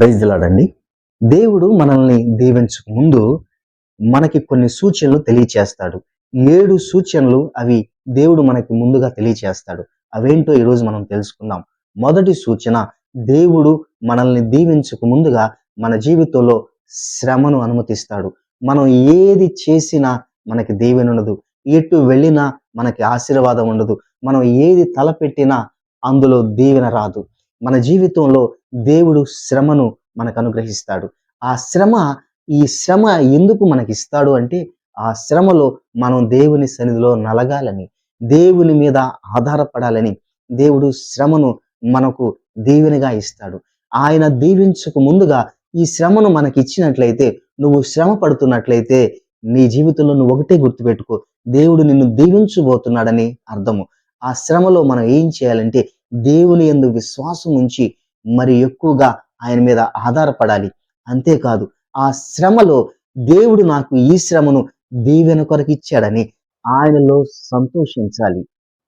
ప్రైజ్లాడండి దేవుడు మనల్ని దీవించక ముందు మనకి కొన్ని సూచనలు తెలియచేస్తాడు. ఏడు సూచనలు అవి దేవుడు మనకి ముందుగా తెలియచేస్తాడు. అవేంటో ఈరోజు మనం తెలుసుకుందాం. మొదటి సూచన దేవుడు మనల్ని దీవించక ముందుగా మన జీవితంలో శ్రమను అనుమతిస్తాడు. మనం ఏది చేసినా మనకి దీవెన ఉండదు. ఎటు వెళ్ళినా మనకి ఆశీర్వాదం ఉండదు. మనం ఏది తలపెట్టినా అందులో దీవెన రాదు. మన జీవితంలో దేవుడు శ్రమను మనకు అనుగ్రహిస్తాడు. ఆ శ్రమ ఈ శ్రమ ఎందుకు మనకి ఇస్తాడు అంటే ఆ శ్రమలో మనం దేవుని సన్నిధిలో నలగాలని దేవుని మీద ఆధారపడాలని దేవుడు శ్రమను మనకు దీవెనగా ఇస్తాడు. ఆయన దీవించక ముందుగా ఈ శ్రమను మనకి ఇచ్చినట్లయితే నువ్వు శ్రమ పడుతున్నట్లయితే నీ జీవితంలో నువ్వు ఒకటే గుర్తుపెట్టుకో దేవుడు నిన్ను దీవించబోతున్నాడని అర్థము. ఆ శ్రమలో మనం ఏం చేయాలంటే దేవుని ఎందు విశ్వాసం ఉంచి మరి ఎక్కువగా ఆయన మీద ఆధారపడాలి. అంతేకాదు ఆ శ్రమలో దేవుడు నాకు ఈ శ్రమను దీవెన కొరకు ఇచ్చాడని ఆయనలో సంతోషించాలి.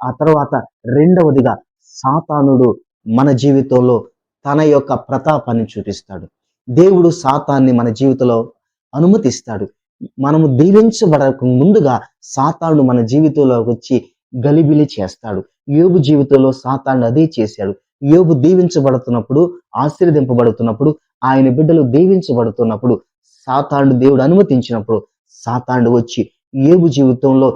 ఆ తర్వాత రెండవదిగా సాతానుడు మన జీవితంలో తన యొక్క ప్రతాపాన్ని చూపిస్తాడు. దేవుడు సాతాన్ని మన జీవితంలో అనుమతిస్తాడు. మనము దీవించబడక ముందుగా సాతానుడు మన జీవితంలో వచ్చి గలిబిలి చేస్తాడు. యోబు జీవితంలో సాతాను అదే చేశాడు. యోబు దీవించబడుతున్నప్పుడు ఆశీర్వదింపబడుతున్నప్పుడు ఆయన బిడ్డలు దీవించబడుతున్నప్పుడు సాతాండు దేవుడు అనుమతించినప్పుడు సాతాండు వచ్చి ఏబు జీవితంలో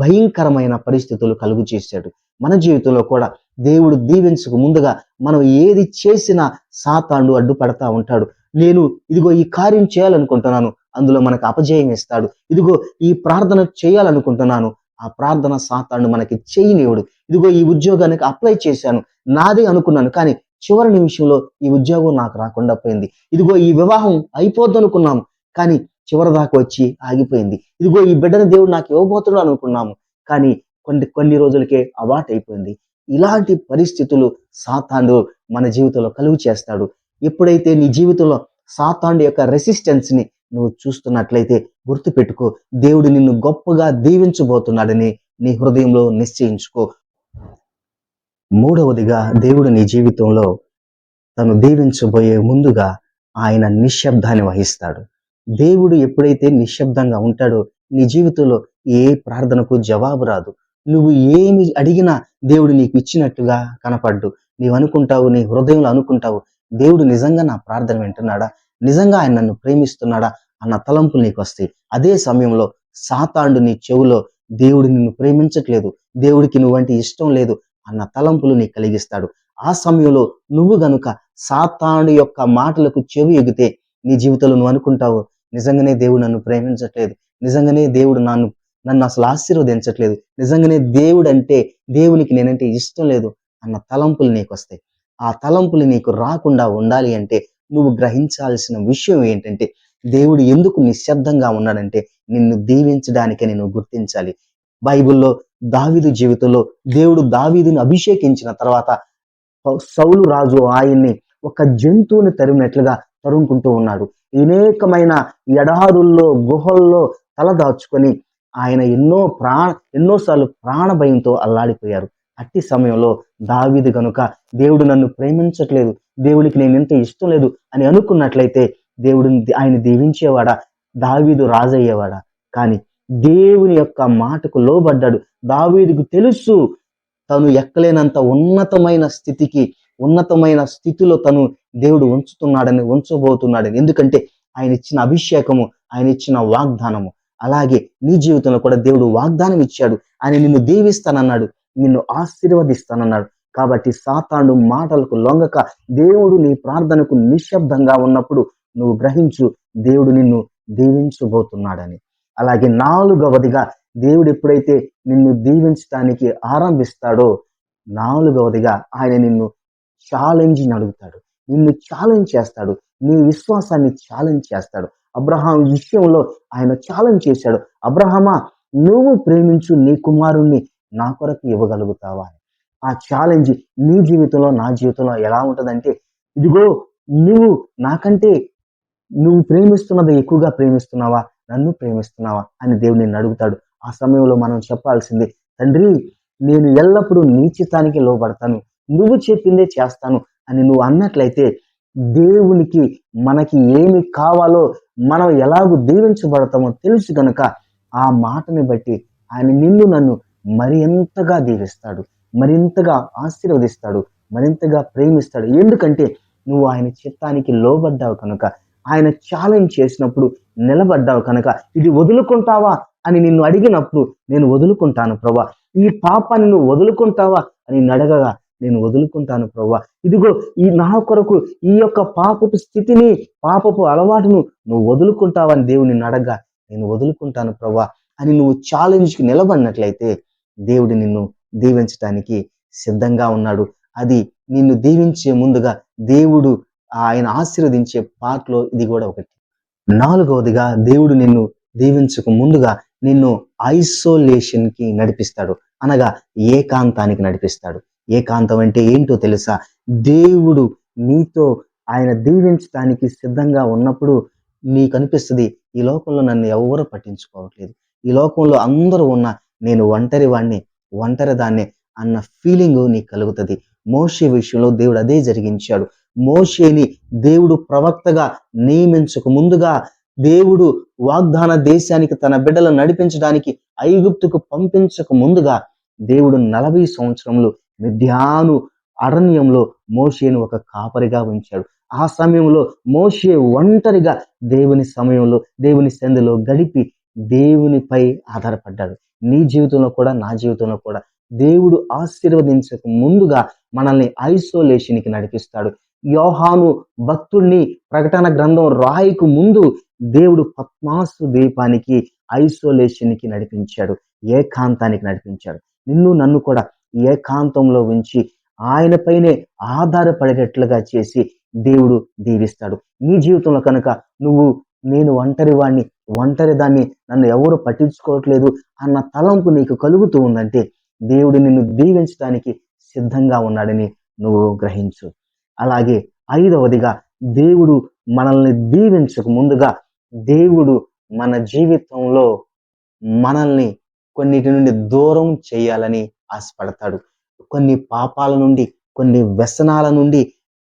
భయంకరమైన పరిస్థితులు కలుగు చేశాడు. మన జీవితంలో కూడా దేవుడు దీవించక ముందుగా మనం ఏది చేసినా సాతాండు అడ్డుపడతా ఉంటాడు. నేను ఇదిగో ఈ కార్యం చేయాలనుకుంటున్నాను అందులో మనకు అపజయం ఇస్తాడు. ఇదిగో ఈ ప్రార్థన చేయాలనుకుంటున్నాను ఆ ప్రార్థన సాతాండు మనకి చేయనివ్వడు ఇదిగో ఈ ఉద్యోగానికి అప్లై చేశాను. నాదే అనుకున్నాను కానీ చివరి నిమిషంలో ఈ ఉద్యోగం నాకు రాకుండా పోయింది. ఇదిగో ఈ వివాహం అయిపోద్ది అనుకున్నాము కానీ చివరి దాకా వచ్చి ఆగిపోయింది. ఇదిగో ఈ బిడ్డను దేవుడు నాకు ఇవ్వబోతుడు అనుకున్నాము కానీ కొన్ని కొన్ని రోజులకే అవాట్ అయిపోయింది. ఇలాంటి పరిస్థితులు సాతాండు మన జీవితంలో కలుగు చేస్తాడు. ఎప్పుడైతే నీ జీవితంలో సాతాండు యొక్క రెసిస్టెన్స్ని నువ్వు చూస్తున్నట్లయితే గుర్తుపెట్టుకో దేవుడు నిన్ను గొప్పగా దీవించబోతున్నాడని నీ హృదయంలో నిశ్చయించుకో. మూడవదిగా దేవుడు నీ జీవితంలో తను దీవించబోయే ముందుగా ఆయన నిశ్శబ్దాన్ని వహిస్తాడు. దేవుడు ఎప్పుడైతే నిశ్శబ్దంగా ఉంటాడో నీ జీవితంలో ఏ ప్రార్థనకు జవాబు రాదు. నువ్వు ఏమి అడిగినా దేవుడు నీకు ఇచ్చినట్టుగా కనపడ్డు. నీవు అనుకుంటావు నీ హృదయంలో అనుకుంటావు దేవుడు నిజంగా నా ప్రార్థన వింటున్నాడా? నిజంగా ఆయన నన్ను ప్రేమిస్తున్నాడా? అన్న తలంపులు నీకు వస్తాయి. అదే సమయంలో సాతాండు నీ చెవులో దేవుడు నిన్ను ప్రేమించట్లేదు దేవుడికి నువ్వంటే ఇష్టం లేదు అన్న తలంపులు నీకు కలిగిస్తాడు. ఆ సమయంలో నువ్వు గనుక సాతాండు యొక్క మాటలకు చెవి ఎగితే నీ జీవితంలో నువ్వు అనుకుంటావు నిజంగానే దేవుడు నన్ను ప్రేమించట్లేదు నిజంగానే దేవుడు నన్ను నన్ను అసలు ఆశీర్వదించట్లేదు నిజంగానే దేవుడు అంటే దేవునికి నేనంటే ఇష్టం లేదు అన్న తలంపులు నీకు వస్తాయి. ఆ తలంపులు నీకు రాకుండా ఉండాలి అంటే నువ్వు గ్రహించాల్సిన విషయం ఏంటంటే దేవుడు ఎందుకు నిశ్శబ్దంగా ఉన్నాడంటే నిన్ను దీవించడానికే నేను గుర్తించాలి. బైబిల్లో దావీదు జీవితంలో దేవుడు దావీదుని అభిషేకించిన తర్వాత సౌలు రాజు ఆయన్ని ఒక జంతువుని తరిమినట్లుగా తరుముకుంటూ ఉన్నాడు. అనేకమైన ఎడారుల్లో గుహల్లో తలదాచుకొని ఆయన ఎన్నో ప్రాణ ఎన్నోసార్లు ప్రాణ భయంతో అల్లాడిపోయారు. అట్టి సమయంలో దావీదు గనుక దేవుడు నన్ను ప్రేమించట్లేదు. దేవుడికి నేను ఎంత ఇష్టం లేదు అని అనుకున్నట్లయితే దేవుడు ఆయన దీవించేవాడా? దావీదు రాజయ్యేవాడా? కానీ దేవుని యొక్క మాటకు లోబడ్డాడు. దావీదుకు తెలుసు తను ఎక్కలేనంత ఉన్నతమైన స్థితికి ఉన్నతమైన స్థితిలో తను దేవుడు ఉంచుతున్నాడని ఉంచబోతున్నాడని. ఎందుకంటే ఆయన ఇచ్చిన అభిషేకము ఆయన ఇచ్చిన వాగ్దానము. అలాగే నీ జీవితంలో కూడా దేవుడు వాగ్దానం ఇచ్చాడు. ఆయన నిన్ను దీవిస్తానన్నాడు నిన్ను ఆశీర్వదిస్తానన్నాడు. కాబట్టి సాతాండు మాటలకు లొంగక దేవుడు నీ ప్రార్థనకు నిశ్శబ్దంగా ఉన్నప్పుడు నువ్వు గ్రహించు దేవుడు నిన్ను దీవించబోతున్నాడని. అలాగే నాలుగవదిగా దేవుడు ఎప్పుడైతే నిన్ను దీవించడానికి ఆరంభిస్తాడో నాలుగవదిగా ఆయన నిన్ను ఛాలెంజ్ అడుగుతాడు. నిన్ను ఛాలెంజ్ చేస్తాడు. నీ విశ్వాసాన్ని ఛాలెంజ్ చేస్తాడు. అబ్రహాం విషయంలో ఆయన ఛాలెంజ్ చేశాడు. అబ్రహమా నువ్వు ప్రేమించు నీ కుమారుణ్ణి నా కొరకు ఇవ్వగలుగుతావా? ఆ ఛాలెంజ్ నీ జీవితంలో నా జీవితంలో ఎలా ఉంటుందంటే ఇదిగో నువ్వు నాకంటే నువ్వు ప్రేమిస్తున్నది ఎక్కువగా ప్రేమిస్తున్నావా? నన్ను ప్రేమిస్తున్నావా? అని దేవుడు నేను అడుగుతాడు. ఆ సమయంలో మనం చెప్పాల్సింది తండ్రి నేను ఎల్లప్పుడూ నీ చిత్తానికి లోపడతాను నువ్వు చెప్పిందే చేస్తాను. అని నువ్వు అన్నట్లయితే దేవునికి మనకి ఏమి కావాలో మనం ఎలాగూ దీవించబడతామో తెలుసు గనక ఆ మాటని బట్టి ఆయన నిన్ను నన్ను మరి ఎంతగా దీవిస్తాడు మరింతగా ఆశీర్వదిస్తాడు మరింతగా ప్రేమిస్తాడు. ఎందుకంటే నువ్వు ఆయన చిత్తానికి లోబడ్డావు కనుక ఆయన ఛాలెంజ్ చేసినప్పుడు నిలబడ్డావు కనుక ఇది వదులుకుంటావా అని నిన్ను అడిగినప్పుడు నేను వదులుకుంటాను ప్రభా ఈ పాపాన్ని నువ్వు వదులుకుంటావా అని అడగగా నేను వదులుకుంటాను ప్రభా ఇదిగో ఈ నా కొరకు ఈ యొక్క పాపపు స్థితిని పాపపు అలవాటును నువ్వు వదులుకుంటావని దేవుని నిన్ను అడగగా నేను వదులుకుంటాను ప్రభా అని నువ్వు ఛాలెంజ్కి నిలబడినట్లయితే దేవుడు నిన్ను దీవించటానికి సిద్ధంగా ఉన్నాడు. అది నిన్ను దీవించే ముందుగా దేవుడు ఆయన ఆశీర్వదించే పాటలో ఇది కూడా ఒకటి. నాలుగవదిగా దేవుడు నిన్ను దీవించక ముందుగా నిన్ను ఐసోలేషన్కి నడిపిస్తాడు. అనగా ఏకాంతానికి నడిపిస్తాడు. ఏకాంతం అంటే ఏంటో తెలుసా? దేవుడు నీతో ఆయన దీవించడానికి సిద్ధంగా ఉన్నప్పుడు నీకు అనిపిస్తుంది ఈ లోకంలో నన్ను ఎవరు పట్టించుకోవట్లేదు. ఈ లోకంలో అందరూ ఉన్న నేను ఒంటరి వాణ్ణి ఒంటరి దాన్ని అన్న ఫీలింగ్ నీకు కలుగుతుంది. మోషే విషయంలో దేవుడు అదే జరిగించాడు. మోషేని దేవుడు ప్రవక్తగా నియమించక ముందుగా దేవుడు వాగ్దాన దేశానికి తన బిడ్డలను నడిపించడానికి ఐగుప్తుకు పంపించక ముందుగా దేవుడు నలభై సంవత్సరములు మిథ్యాను అరణ్యంలో మోషేను ఒక కాపరిగా ఉంచాడు. ఆ సమయంలో మోషే ఒంటరిగా దేవుని సమయంలో దేవుని సంధిలో గడిపి దేవునిపై ఆధారపడ్డాడు. నీ జీవితంలో కూడా నా జీవితంలో కూడా దేవుడు ఆశీర్వదించక ముందుగా మనల్ని ఐసోలేషన్కి నడిపిస్తాడు. యోహాను భక్తుణ్ణి ప్రకటన గ్రంథం రాయికు ముందు దేవుడు పద్మాసు దీపానికి ఐసోలేషన్కి నడిపించాడు ఏకాంతానికి నడిపించాడు. నిన్ను నన్ను కూడా ఏకాంతంలో ఉంచి ఆయనపైనే ఆధారపడేటట్లుగా చేసి దేవుడు దీవిస్తాడు. నీ జీవితంలో కనుక నువ్వు నేను ఒంటరి వాణ్ణి ఒంటరి దాన్ని నన్ను ఎవరు పట్టించుకోవట్లేదు అన్న తలంపు నీకు కలుగుతూ ఉందంటే దేవుడు నిన్ను దీవించడానికి సిద్ధంగా ఉన్నాడని నువ్వు గ్రహించు. అలాగే ఐదవదిగా దేవుడు మనల్ని దీవించక ముందుగా దేవుడు మన జీవితంలో మనల్ని కొన్నిటి నుండి దూరం చేయాలని ఆశపడతాడు. కొన్ని పాపాల నుండి కొన్ని వ్యసనాల నుండి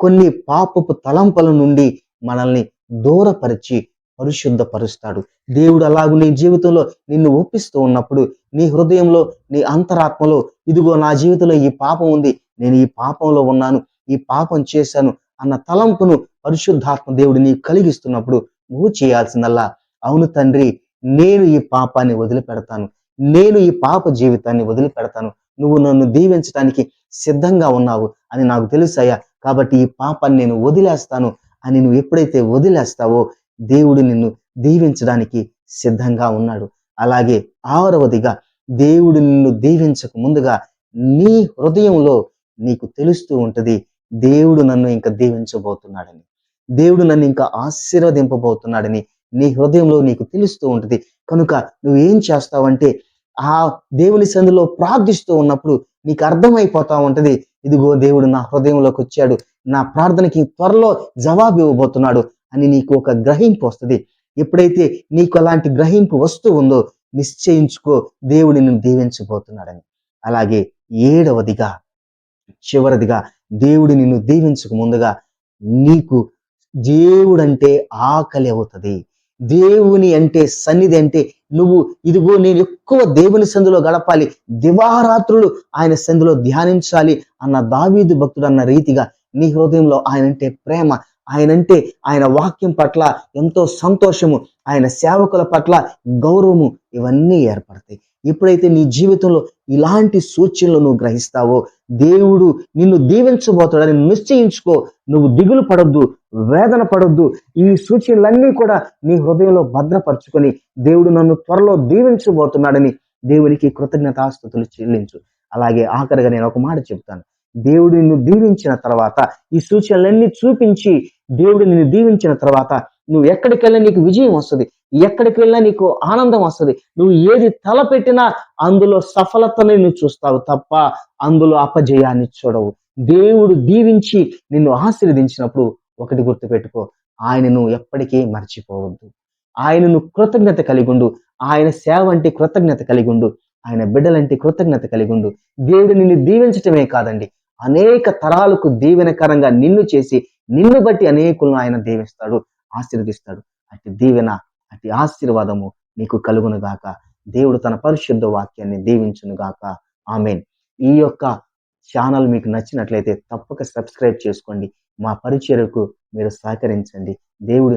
కొన్ని పాపపు తలంపల నుండి మనల్ని దూరపరిచి పరిశుద్ధపరుస్తాడు. దేవుడు అలాగు నీ జీవితంలో నిన్ను ఒప్పిస్తూ ఉన్నప్పుడు నీ హృదయంలో నీ అంతరాత్మలో ఇదిగో నా జీవితంలో ఈ పాపం ఉంది నేను ఈ పాపంలో ఉన్నాను ఈ పాపం చేశాను అన్న తలంపును పరిశుద్ధాత్మ దేవుడు నీకు కలిగిస్తున్నప్పుడు నువ్వు చేయాల్సిందల్లా. అవును తండ్రి నేను ఈ పాపాన్ని వదిలిపెడతాను. నేను ఈ పాప జీవితాన్ని వదిలిపెడతాను. నువ్వు నన్ను దీవించడానికి సిద్ధంగా ఉన్నావు అని నాకు తెలుసయ్యా. కాబట్టి ఈ పాపాన్ని నేను వదిలేస్తాను అని నువ్వు ఎప్పుడైతే వదిలేస్తావో దేవుడు నిన్ను దీవించడానికి సిద్ధంగా ఉన్నాడు. అలాగే ఆరవదిగా దేవుడు నిన్ను దీవించక ముందుగా నీ హృదయంలో నీకు తెలుస్తూ ఉంటుంది దేవుడు నన్ను ఇంకా దీవించబోతున్నాడని దేవుడు నన్ను ఇంకా ఆశీర్వదింపబోతున్నాడని నీ హృదయంలో నీకు తెలుస్తూ ఉంటుంది. కనుక నువ్వు ఏం చేస్తావంటే ఆ దేవుని సందులో ప్రార్థిస్తూ ఉన్నప్పుడు నీకు అర్థమైపోతా ఉంటది ఇదిగో దేవుడు నా హృదయంలోకి వచ్చాడు నా ప్రార్థనకి త్వరలో జవాబు ఇవ్వబోతున్నాడు అని నీకు ఒక గ్రహింపు వస్తుంది. ఎప్పుడైతే నీకు అలాంటి గ్రహింపు వస్తూ ఉందో నిశ్చయించుకో దేవుడిని దీవించబోతున్నాడని. అలాగే ఏడవదిగా చివరిదిగా దేవుడు నిన్ను దీవించక ముందుగా నీకు దేవుడంటే ఆకలి అవుతుంది. దేవుని అంటే సన్నిధి అంటే నువ్వు ఇదిగో నేను ఎక్కువ దేవుని సందులో గడపాలి దివారాత్రులు ఆయన సందులో ధ్యానించాలి అన్న దావీదు భక్తుడు అన్న రీతిగా నీ హృదయంలో ఆయన అంటే ప్రేమ ఆయనంటే ఆయన వాక్యం పట్ల ఎంతో సంతోషము ఆయన సేవకుల పట్ల గౌరవము ఇవన్నీ ఏర్పడతాయి. ఎప్పుడైతే నీ జీవితంలో ఇలాంటి సూచనలు నువ్వు గ్రహిస్తావో దేవుడు నిన్ను దీవించబోతాడని నిశ్చయించుకో. నువ్వు దిగులు పడొద్దు వేదన పడొద్దు. ఈ సూచనలన్నీ కూడా నీ హృదయంలో భద్రపరుచుకొని దేవుడు నన్ను త్వరలో దీవించబోతున్నాడని దేవునికి కృతజ్ఞతాస్థుతులు చెల్లించు. అలాగే ఆఖరిగా నేను ఒక మాట చెప్తాను. దేవుడు నిన్ను దీవించిన తర్వాత ఈ సూచనలన్నీ చూపించి దేవుడు నిన్ను దీవించిన తర్వాత నువ్వు ఎక్కడికి వెళ్ళినా నీకు విజయం వస్తుంది. ఎక్కడికి వెళ్ళినా నీకు ఆనందం వస్తుంది. నువ్వు ఏది తలపెట్టినా అందులో సఫలతని నువ్వు చూస్తావు తప్ప అందులో అపజయాన్ని చూడవు. దేవుడు దీవించి నిన్ను ఆశీర్వదించినప్పుడు ఒకటి గుర్తుపెట్టుకో. ఆయనను ఎప్పటికీ మర్చిపోవద్దు. ఆయనను కృతజ్ఞత కలిగుండు. ఆయన సేవ అంటే కృతజ్ఞత కలిగుండు. ఆయన బిడ్డలంటే కృతజ్ఞత కలిగుండు. దేవుడు నిన్ను దీవించటమే కాదండి. అనేక తరాలకు దీవెనకరంగా నిన్ను చేసి నిన్ను బట్టి అనేకులను ఆయన దీవిస్తాడు. ఆశీర్వదిస్తాడు. అటు దీవెన అటు ఆశీర్వాదము నీకు కలుగును గాక. దేవుడు తన పరిశుద్ధ వాక్యాన్ని దీవించును గాక. ఆమెన్. ఈ యొక్క ఛానల్ మీకు నచ్చినట్లయితే తప్పక సబ్స్క్రైబ్ చేసుకోండి. మా పరిచయకు మీరు సహకరించండి. దేవుడు